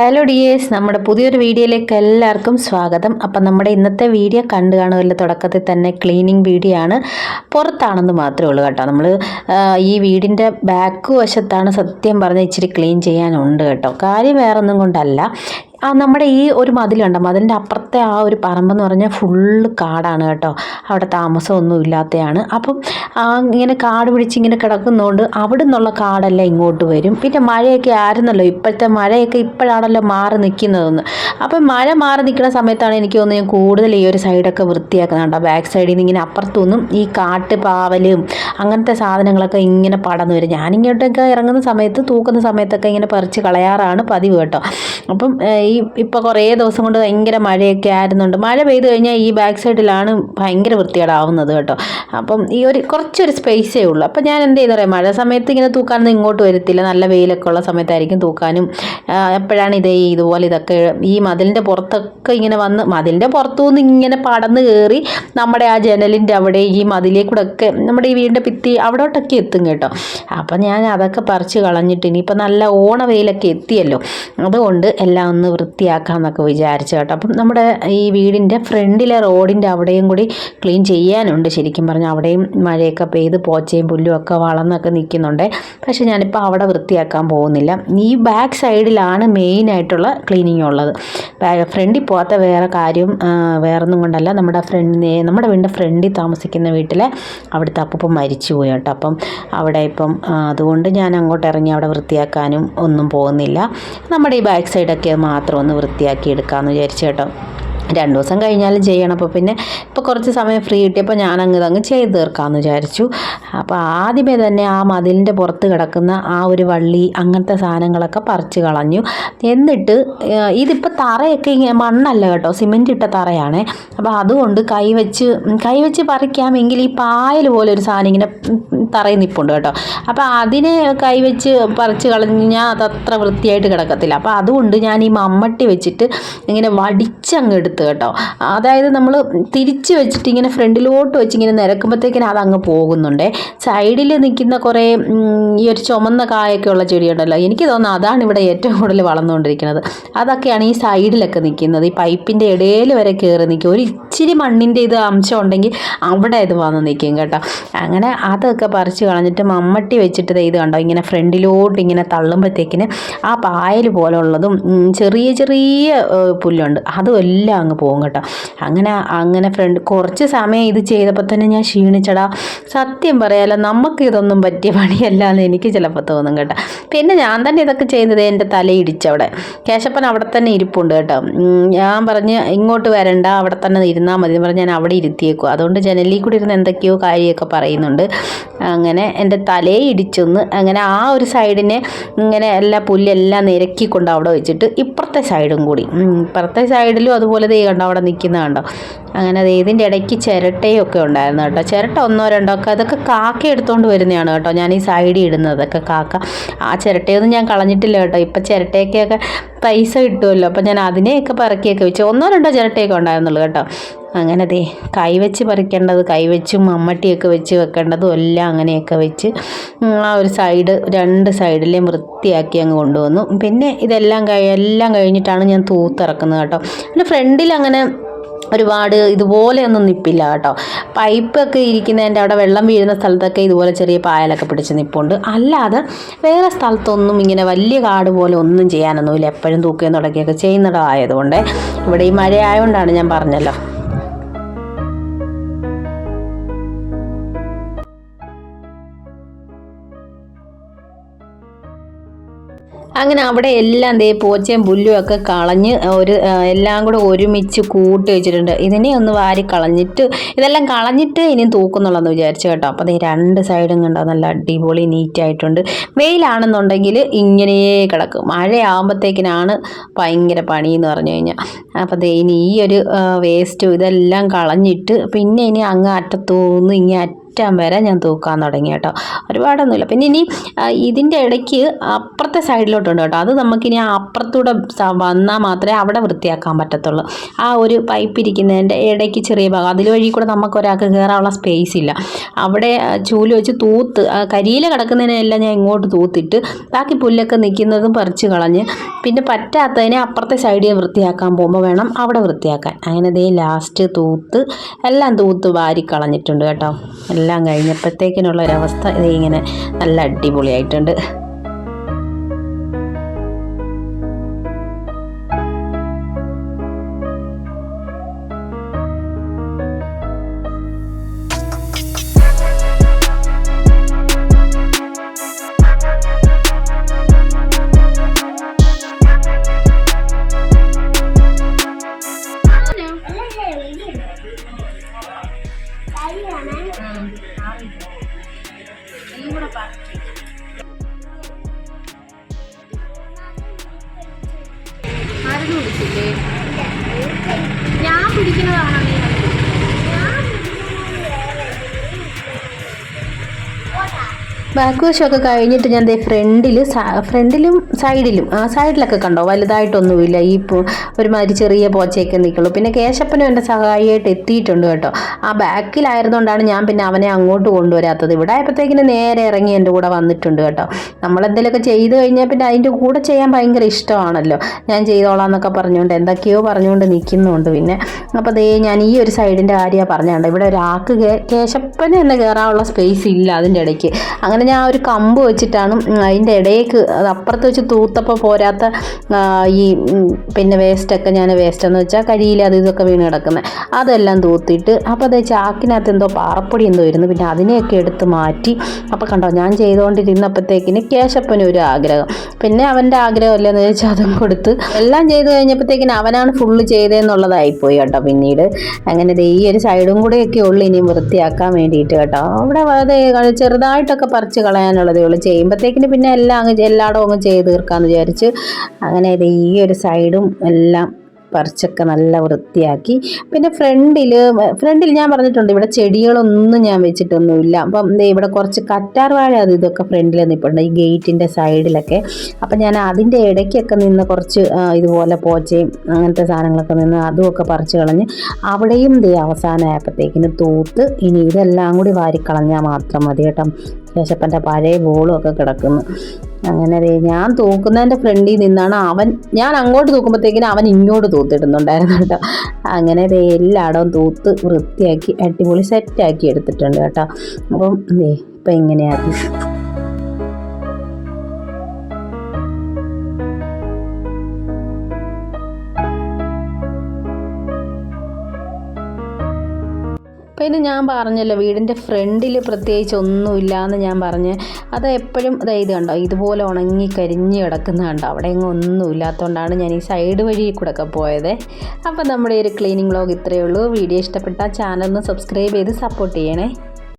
Hello dears നമ്മുടെ പുതിയൊരു വീഡിയോയിലേക്ക് എല്ലാവർക്കും സ്വാഗതം. അപ്പം നമ്മുടെ ഇന്നത്തെ വീഡിയോ കണ്ടു കാണുമല്ലോ തുടക്കത്തിൽ തന്നെ ക്ലീനിങ് വീഡിയോ ആണ്. പുറത്താണെന്ന് മാത്രമേ ഉള്ളൂ കേട്ടോ. നമ്മൾ ഈ വീടിന്റെ ബാക്ക് വശത്താണ് സത്യം പറഞ്ഞാൽ ഇച്ചിരി ക്ലീൻ ചെയ്യാനുണ്ട് കേട്ടോ. കാര്യം വേറൊന്നും കൊണ്ടല്ല. ആ നമ്മുടെ ഈ ഒരു മതിലുണ്ട്. മതിലിന്റെ അപ്പുറത്തെ ആ ഒരു പറമ്പെന്ന് പറഞ്ഞാൽ ഫുള്ള് കാടാണ് കേട്ടോ. അവിടെ താമസമൊന്നും ഇല്ലാത്തതാണ് അപ്പം ഇങ്ങനെ കാട് പിടിച്ച് ഇങ്ങനെ കിടക്കുന്നതുകൊണ്ട് അവിടെ നിന്നുള്ള കാടെല്ലാം ഇങ്ങോട്ട് വരും. പിന്നെ മഴയൊക്കെ ആയിരുന്നല്ലോ. ഇപ്പോഴത്തെ മഴയൊക്കെ ഇപ്പോഴാണല്ലോ മാറി നിൽക്കുന്നതെന്ന് അപ്പം മഴ മാറി നിൽക്കുന്ന സമയത്താണ് എനിക്ക് തോന്നുന്നത് ഞാൻ കൂടുതൽ ഈ ഒരു സൈഡൊക്കെ വൃത്തിയാക്കുന്നുണ്ട് ബാക്ക് സൈഡിൽ നിന്ന് ഇങ്ങനെ അപ്പുറത്തുനിന്നും ഈ കാട്ട് പാവലും അങ്ങനത്തെ സാധനങ്ങളൊക്കെ ഇങ്ങനെ പടന്നു വരും. ഞാനിങ്ങോട്ടൊക്കെ ഇറങ്ങുന്ന സമയത്ത് തൂക്കുന്ന സമയത്തൊക്കെ ഇങ്ങനെ പറിച്ച് കളയാറാണ് പതിവ് കേട്ടോ. അപ്പം ഈ ഇപ്പോൾ കുറേ ദിവസം കൊണ്ട് ഭയങ്കര മഴയൊക്കെ ആയിരുന്നുണ്ട്. മഴ പെയ്തു കഴിഞ്ഞാൽ ഈ ബാക്ക് സൈഡിലാണ് ഭയങ്കര വൃത്തികേടാവുന്നത് കേട്ടോ. അപ്പം ഈ ഒരു കുറച്ചൊരു സ്പേസേ ഉള്ളൂ. അപ്പം ഞാൻ എന്ത് ചെയ്യുന്ന പറയാം മഴ സമയത്ത് ഇങ്ങനെ തൂക്കാനൊന്നും ഇങ്ങോട്ട് വരത്തില്ല. നല്ല വെയിലൊക്കെ ഉള്ള സമയത്തായിരിക്കും തൂക്കാനും. എപ്പോഴാണ് ഇതേ ഇതുപോലെ ഇതൊക്കെ ഈ മതിലിന്റെ പുറത്തൊക്കെ ഇങ്ങനെ വന്ന് മതിലിന്റെ പുറത്തുനിന്ന് ഇങ്ങനെ പടന്ന് കയറി നമ്മുടെ ആ ജനലിന്റെ അവിടെ ഈ മതിലേക്കൂടെ കൂടെ ഒക്കെ നമ്മുടെ ഈ വീടിന്റെ ഭിത്തി അവിടോട്ടൊക്കെ എത്തും കേട്ടോ. അപ്പം ഞാൻ അതൊക്കെ പറിച്ച് കളഞ്ഞിട്ട് ഇനിയിപ്പോൾ നല്ല ഓണ വെയിലൊക്കെ എത്തിയല്ലോ. അതുകൊണ്ട് എല്ലാം ഒന്ന് വൃത്തിയാക്കാമെന്നൊക്കെ വിചാരിച്ചു കേട്ടോ. അപ്പം നമ്മുടെ ഈ വീടിന്റെ ഫ്രണ്ടിലെ റോഡിന്റെ അവിടെയും കൂടി ക്ലീൻ ചെയ്യാനുണ്ട് ശരിക്കും പറഞ്ഞാൽ. അവിടെയും മഴയൊക്കെ പെയ്ത് പോച്ചയും പുല്ലും ഒക്കെ വളർന്നൊക്കെ നിൽക്കുന്നുണ്ട്. പക്ഷേ ഞാനിപ്പോൾ അവിടെ വൃത്തിയാക്കാൻ പോകുന്നില്ല. ഈ ബാക്ക് സൈഡിലാണ് മെയിനായിട്ടുള്ള ക്ലീനിങ് ഉള്ളത്. ഫ്രണ്ടിൽ പോകാത്ത വേറെ കാര്യം വേറൊന്നും കൊണ്ടല്ല. നമ്മുടെ ഫ്രണ്ട് നമ്മുടെ വീടിന്റെ ഫ്രണ്ടിൽ താമസിക്കുന്ന വീട്ടിലെ അവിടുത്തെ അപ്പം മരിച്ചു പോയി കേട്ടോ. അപ്പം അവിടെ ഇപ്പം അതുകൊണ്ട് ഞാൻ അങ്ങോട്ട് ഇറങ്ങി അവിടെ വൃത്തിയാക്കാനും ഒന്നും പോകുന്നില്ല. നമ്മുടെ ഈ ബാക്ക് സൈഡൊക്കെ മാത്രം ഒന്ന് വൃത്തിയാക്കി എടുക്കാമെന്ന് വിചാരിച്ചു കേട്ടോ. രണ്ട് ദിവസം കഴിഞ്ഞാലും ചെയ്യണം. അപ്പോൾ പിന്നെ ഇപ്പോൾ കുറച്ച് സമയം ഫ്രീ കിട്ടിയപ്പോൾ ഞാൻ അങ്ങ് ഇതങ്ങ് ചെയ്ത് തീർക്കാമെന്ന് വിചാരിച്ചു. അപ്പോൾ ആദ്യമേ തന്നെ ആ മതിലിന്റെ പുറത്ത് കിടക്കുന്ന ആ ഒരു വള്ളി അങ്ങനത്തെ സാധനങ്ങളൊക്കെ പറിച്ച് കളഞ്ഞു. എന്നിട്ട് ഇതിപ്പോൾ തറയൊക്കെ ഇങ്ങനെ മണ്ണല്ല കേട്ടോ സിമെന്റ് ഇട്ട തറയാണേ. അപ്പോൾ അതുകൊണ്ട് കൈവച്ച് കൈവച്ച് പറിക്കാമെങ്കിൽ ഈ പായൽ പോലെ ഒരു സാധനം ഇങ്ങനെ തറയിൽ നിൽപ്പുണ്ട് കേട്ടോ. അപ്പോൾ അതിനെ കൈവച്ച് പറിച്ച് കളഞ്ഞാൽ അതത്ര വൃത്തിയായിട്ട് കിടക്കത്തില്ല. അപ്പോൾ അതുകൊണ്ട് ഞാൻ ഈ മമ്മട്ടി വെച്ചിട്ട് ഇങ്ങനെ വടിച്ചങ്ങ് എടുത്ത് കേട്ടോ. അതായത് നമ്മൾ തിരിച്ച് വെച്ചിട്ട് ഇങ്ങനെ ഫ്രണ്ടിലോട്ട് വെച്ച് ഇങ്ങനെ നിരക്കുമ്പോഴത്തേക്കിന് അതങ്ങ് പോകുന്നുണ്ടേ. സൈഡിൽ നിൽക്കുന്ന കുറേ ഈ ഒരു ചുമന്ന കായൊക്കെ ഉള്ള ചെടിയുണ്ടല്ലോ. എനിക്ക് തോന്നുന്നു അതാണ് ഇവിടെ ഏറ്റവും കൂടുതൽ വളർന്നുകൊണ്ടിരിക്കുന്നത്. അതൊക്കെയാണ് ഈ സൈഡിലൊക്കെ നിൽക്കുന്നത്. ഈ പൈപ്പിന്റെ ഇടയിൽ വരെ കയറി നിൽക്കും. ഒരു ഇച്ചിരി മണ്ണിന്റെ ഇത് അംശം ഉണ്ടെങ്കിൽ അവിടെ ഇത് വന്ന് നിൽക്കും കേട്ടോ. അങ്ങനെ അതൊക്കെ പറിച്ച് കളഞ്ഞിട്ട് മമ്മട്ടി വെച്ചിട്ട് ഇത് കണ്ടോ? ഇങ്ങനെ ഫ്രണ്ടിലോട്ട് ഇങ്ങനെ തള്ളുമ്പോഴത്തേക്കിന് ആ പായൽ പോലുള്ളതും ചെറിയ ചെറിയ പുല്ലുണ്ട്. അതും എല്ലാം അങ്ങ് പോകും കേട്ടോ. അങ്ങനെ അങ്ങനെ ഫ്രണ്ട് കുറച്ച് സമയം ഇത് ചെയ്തപ്പോൾ തന്നെ ഞാൻ ക്ഷീണിച്ചടാ. സത്യം പറയാലോ നമുക്ക് ഇതൊന്നും പറ്റിയ പണിയല്ല എന്ന് എനിക്ക് ചിലപ്പോൾ തോന്നും കേട്ടോ. പിന്നെ ഞാൻ തന്നെ ഇതൊക്കെ ചെയ്യുന്നത് എന്റെ തലയിടിച്ചവിടെ കേശപ്പൻ അവിടെ തന്നെ ഇരിപ്പുണ്ട് കേട്ടോ. ഞാൻ പറഞ്ഞ് ഇങ്ങോട്ട് വരണ്ട അവിടെ തന്നെ ഇരുന്നാൽ മതി എന്ന് പറഞ്ഞ് ഞാൻ അവിടെ ഇരുത്തിയേക്കും. അതുകൊണ്ട് ജനലിൽ കൂടി ഇരുന്ന് എന്തൊക്കെയോ കാര്യമൊക്കെ പറയുന്നുണ്ട്. അങ്ങനെ എന്റെ തലയെ ഇടിച്ചൊന്ന് അങ്ങനെ ആ ഒരു സൈഡിനെ ഇങ്ങനെ എല്ലാ പുല്ലെല്ലാം നിരക്കിക്കൊണ്ട് അവിടെ വെച്ചിട്ട് ഇപ്പുറത്തെ സൈഡും കൂടി. ഇപ്പുറത്തെ സൈഡിലും അതുപോലെ കണ്ടോ അവിടെ നിൽക്കുന്ന കണ്ടോ? അങ്ങനെ ദേ ഇതിന്റെ ഇടയ്ക്ക് ചിരട്ടയൊക്കെ ഉണ്ടായിരുന്നു കേട്ടോ. ചിരട്ട ഒന്നോ രണ്ടോ ഒക്കെ അതൊക്കെ കാക്ക എടുത്തുകൊണ്ട് വരുന്നതാണ് കേട്ടോ. ഞാൻ ഈ സൈഡിൽ ഇടുന്നതൊക്കെ കാക്ക. ആ ചിരട്ടയൊന്നും ഞാൻ കളഞ്ഞിട്ടില്ല കേട്ടോ. ഇപ്പം ചിരട്ടയൊക്കെയൊക്കെ പൈസ കിട്ടുമല്ലോ. അപ്പം ഞാൻ അതിനെയൊക്കെ പറക്കിയൊക്കെ വെച്ച്. ഒന്നോ രണ്ടോ ചിരട്ടയൊക്കെ ഉണ്ടായിരുന്നുള്ളൂ കേട്ടോ. അങ്ങനെ ദേ കൈവച്ച് പറിക്കേണ്ടത് കൈവച്ചും മമ്മട്ടിയൊക്കെ വെച്ച് വെക്കേണ്ടതും എല്ലാം അങ്ങനെയൊക്കെ വെച്ച് ആ ഒരു സൈഡ് രണ്ട് സൈഡിലേയും വൃത്തിയാക്കി അങ്ങ് കൊണ്ടുവന്നു. പിന്നെ ഇതെല്ലാം എല്ലാം കഴിഞ്ഞിട്ടാണ് ഞാൻ തൂത്തിറക്കുന്നത് കേട്ടോ. പിന്നെ ഫ്രണ്ടിൽ അങ്ങനെ ഒരുപാട് ഇതുപോലെയൊന്നും നിപ്പില്ല കേട്ടോ. പൈപ്പൊക്കെ ഇരിക്കുന്നതിന്റെ അവിടെ വെള്ളം വീഴുന്ന സ്ഥലത്തൊക്കെ ഇതുപോലെ ചെറിയ പായലൊക്കെ പിടിച്ച് നിപ്പുണ്ട്. അല്ലാതെ വേറെ സ്ഥലത്തൊന്നും ഇങ്ങനെ വലിയ കാട് പോലെ ഒന്നും ചെയ്യാനൊന്നുമില്ല. എപ്പോഴും തൂക്കുകയും തുടക്കുകയൊക്കെ ചെയ്യുന്നിടമായതുകൊണ്ട്. ഇവിടെ ഈ മഴ ആയതുകൊണ്ടാണ് ഞാൻ പറഞ്ഞല്ലോ. അങ്ങനെ അവിടെ എല്ലാം ദേ പോച്ചയും പുല്ലും ഒക്കെ കളഞ്ഞ് ഒരു എല്ലാം കൂടെ ഒരുമിച്ച് കൂട്ടി വെച്ചിട്ടുണ്ട്. ഇതിനെ ഒന്ന് വാരി കളഞ്ഞിട്ട് ഇതെല്ലാം കളഞ്ഞിട്ട് ഇനി തൂക്കുന്നുള്ളതെന്ന് വിചാരിച്ചു കേട്ടോ. അപ്പോൾ ദേ രണ്ട് സൈഡും കണ്ടോ നല്ല അടിപൊളി നീറ്റായിട്ടുണ്ട് വെയിലാണെന്നുണ്ടെങ്കിൽ ഇങ്ങനെയേ കിടക്കും. മഴയാകുമ്പോഴത്തേക്കിനാണ് ഭയങ്കര പണി എന്ന് പറഞ്ഞു കഴിഞ്ഞാൽ അപ്പോൾ ദേ ഇനി ഈ ഒരു വേസ്റ്റും ഇതെല്ലാം കളഞ്ഞിട്ട് പിന്നെ ഇനി അങ്ങ് അറ്റത്തൂന്ന് ഇങ്ങേ അറ്റം വരെ ഞാൻ തൂക്കാൻ തുടങ്ങി കേട്ടോ. ഒരുപാടൊന്നുമില്ല. പിന്നെ ഇനി ഇതിന്റെ ഇടയ്ക്ക് അപ്പുറത്തെ സൈഡിലോട്ടുണ്ട് കേട്ടോ. അത് നമുക്കിനി ആ അപ്പുറത്തൂടെ വന്നാൽ മാത്രമേ അവിടെ വൃത്തിയാക്കാൻ പറ്റത്തുള്ളൂ. ആ ഒരു പൈപ്പ് ഇരിക്കുന്നതിന്റെ ഇടയ്ക്ക് ചെറിയ ഭാഗം അതിൽ വഴി കൂടെ നമുക്ക് ഒരാൾക്ക് കയറാനുള്ള സ്പേസ് ഇല്ല. അവിടെ ചൂൽ വെച്ച് തൂത്ത് കരിയില കിടക്കുന്നതിനെല്ലാം ഞാൻ ഇങ്ങോട്ട് തൂത്തിട്ട് ബാക്കി പുല്ലൊക്കെ നിൽക്കുന്നതും പറിച്ച് കളഞ്ഞ് പിന്നെ പറ്റാത്തതിനെ അപ്പുറത്തെ സൈഡിൽ വൃത്തിയാക്കാൻ പോകുമ്പോൾ വേണം അവിടെ വൃത്തിയാക്കാൻ. അങ്ങനെ ദേ ലാസ്റ്റ് തൂത്ത് എല്ലാം തൂത്ത് വാരി കളഞ്ഞിട്ടുണ്ട് കേട്ടോ. എല്ലാം കഴിഞ്ഞപ്പോഴത്തേക്കിനുള്ള ഒരവസ്ഥ ഇത് ഇങ്ങനെ നല്ല അടിപൊളിയായിട്ടുണ്ട്. ഞാൻ പിടിക്കുന്നതാണോ. ബാക്ക് വശമൊക്കെ കഴിഞ്ഞിട്ട് ഞാൻ ഫ്രണ്ടിൽ ഫ്രണ്ടിലും സൈഡിലും ആ സൈഡിലൊക്കെ കണ്ടോ? വലുതായിട്ടൊന്നുമില്ല. ഈ ഒരുമാതിരി ചെറിയ പോച്ചയൊക്കെ നിൽക്കുള്ളൂ പിന്നെ കേശപ്പനും എന്റെ സഹായിയായിട്ട് എത്തിയിട്ടുണ്ട് കേട്ടോ. ആ ബാക്കിലായിരുന്നുകൊണ്ടാണ് ഞാൻ പിന്നെ അവനെ അങ്ങോട്ട് കൊണ്ടുവരാത്തത്. ഇവിടെ ആയപ്പോഴത്തേക്കിന് നേരെ ഇറങ്ങി എന്റെ കൂടെ വന്നിട്ടുണ്ട് കേട്ടോ. നമ്മളെന്തെങ്കിലുമൊക്കെ ചെയ്ത് കഴിഞ്ഞാൽ പിന്നെ അതിന്റെ കൂടെ ചെയ്യാൻ ഭയങ്കര ഇഷ്ടമാണല്ലോ. ഞാൻ ചെയ്തോളാം എന്നൊക്കെ പറഞ്ഞുകൊണ്ട് എന്തൊക്കെയോ പറഞ്ഞുകൊണ്ട് നിൽക്കുന്നുണ്ട് പിന്നെ. അപ്പോൾ ദേ ഞാൻ ഈ ഒരു സൈഡിന്റെ കാര്യമാണ് പറഞ്ഞുകൊണ്ട് ഇവിടെ ഒരാൾക്ക് കേശപ്പന് തന്നെ കയറാനുള്ള സ്പേസ് ഇല്ല അതിന്റെ ഇടയ്ക്ക്. അങ്ങനെ ഞാൻ ഒരു കമ്പ് വെച്ചിട്ടാണ് അതിന്റെ ഇടയ്ക്ക് അത് അപ്പുറത്ത് വെച്ച് തൂത്തപ്പോൾ പോരാത്ത ഈ പിന്നെ വേസ്റ്റൊക്കെ ഞാൻ വേസ്റ്റ് എന്ന് വെച്ചാൽ കരിയിൽ അത് ഇതൊക്കെ വീണ് കിടക്കുന്നത് അതെല്ലാം തൂത്തിട്ട് അപ്പോൾ അത് ചാക്കിനകത്ത് എന്തോ പാറപ്പൊടി എന്തോ ഇരുന്നു. പിന്നെ അതിനെയൊക്കെ എടുത്ത് മാറ്റി അപ്പോൾ കണ്ടോ ഞാൻ ചെയ്തുകൊണ്ടിരുന്നപ്പോഴത്തേക്കിന് കേശപ്പന് ഒരു ആഗ്രഹം. പിന്നെ അവന്റെ ആഗ്രഹം അല്ലെന്ന് വെച്ചാൽ അതും കൊടുത്ത് എല്ലാം ചെയ്തു കഴിഞ്ഞപ്പോഴത്തേക്കിന് അവനാണ് ഫുള്ള് ചെയ്തതെന്നുള്ളതായിപ്പോയി കേട്ടോ പിന്നീട്. അങ്ങനെ ഈ ഒരു സൈഡും കൂടെയൊക്കെ ഉള്ളു ഇനിയും വൃത്തിയാക്കാൻ വേണ്ടിയിട്ട് കേട്ടോ. അവിടെ അതെ ചെറുതായിട്ടൊക്കെ കളയാനുള്ളതേ ഉള്ളൂ ചെയ്യുമ്പോഴത്തേക്കിന് പിന്നെ എല്ലാം അങ്ങ് എല്ലായിടവും അങ്ങ് ചെയ്ത് തീർക്കാമെന്ന് വിചാരിച്ച് അങ്ങനെ ഈ ഒരു സൈഡും എല്ലാം പറിച്ചൊക്കെ നല്ല വൃത്തിയാക്കി. പിന്നെ ഫ്രണ്ടിൽ ഫ്രണ്ടിൽ ഞാൻ പറഞ്ഞിട്ടുണ്ട് ഇവിടെ ചെടികളൊന്നും ഞാൻ വെച്ചിട്ടൊന്നുമില്ല. അപ്പം ഇവിടെ കുറച്ച് കറ്റാർ വാഴ അത് ഇതൊക്കെ ഫ്രണ്ടിൽ നിൽപ്പുണ്ട് ഈ ഗേറ്റിന്റെ സൈഡിലൊക്കെ. അപ്പം ഞാൻ അതിന്റെ ഇടയ്ക്കൊക്കെ നിന്ന് കുറച്ച് ഇതുപോലെ പോച്ചയും അങ്ങനത്തെ സാധനങ്ങളൊക്കെ നിന്ന് അതുമൊക്കെ പറിച്ച് കളഞ്ഞ് അവിടെയും ദേ അവസാനമായപ്പോഴത്തേക്കിന് തൂത്ത് ഇനി ഇതെല്ലാം കൂടി വാരിക്കളഞ്ഞാൽ മാത്രം മതി കേട്ടോ. കേശപ്പന്റെ പഴയ ബോളും ഒക്കെ കിടക്കുന്നു. അങ്ങനെ ദേ ഞാൻ തൂക്കുന്നതിന്റെ ഫ്രണ്ടിൽ നിന്നാണ് അവൻ ഞാൻ അങ്ങോട്ട് തൂക്കുമ്പോഴത്തേക്കിനും അവൻ ഇങ്ങോട്ട് തൂത്തിടുന്നുണ്ടായിരുന്നു കേട്ടോ. അങ്ങനെ എല്ലായിടവും തൂത്ത് വൃത്തിയാക്കി അടിപൊളി സെറ്റാക്കി എടുത്തിട്ടുണ്ട് കേട്ടോ. അപ്പം ഇപ്പം ഇപ്പം ഇങ്ങനെയാക്കി പിന്നെ ഞാൻ പറഞ്ഞല്ലോ വീടിന്റെ ഫ്രണ്ടിൽ പ്രത്യേകിച്ച് ഒന്നുമില്ല എന്ന് ഞാൻ പറഞ്ഞ്. അത് എപ്പോഴും അതായത് കണ്ടോ ഇതുപോലെ ഉണങ്ങി കരിഞ്ഞ് കിടക്കുന്ന കണ്ടോ അവിടെ എങ്ങും ഒന്നും ഇല്ലാത്തതുകൊണ്ടാണ് ഞാൻ ഈ സൈഡ് വഴി കൂടെ ഒക്കെ പോയത്. അപ്പോൾ നമ്മുടെ ഒരു ക്ലീനിങ് വ്ളോഗ് ഇത്രയേ ഉള്ളൂ. വീഡിയോ ഇഷ്ടപ്പെട്ട ചാനൽ ഒന്ന് സബ്സ്ക്രൈബ് ചെയ്ത് സപ്പോർട്ട് ചെയ്യണേ.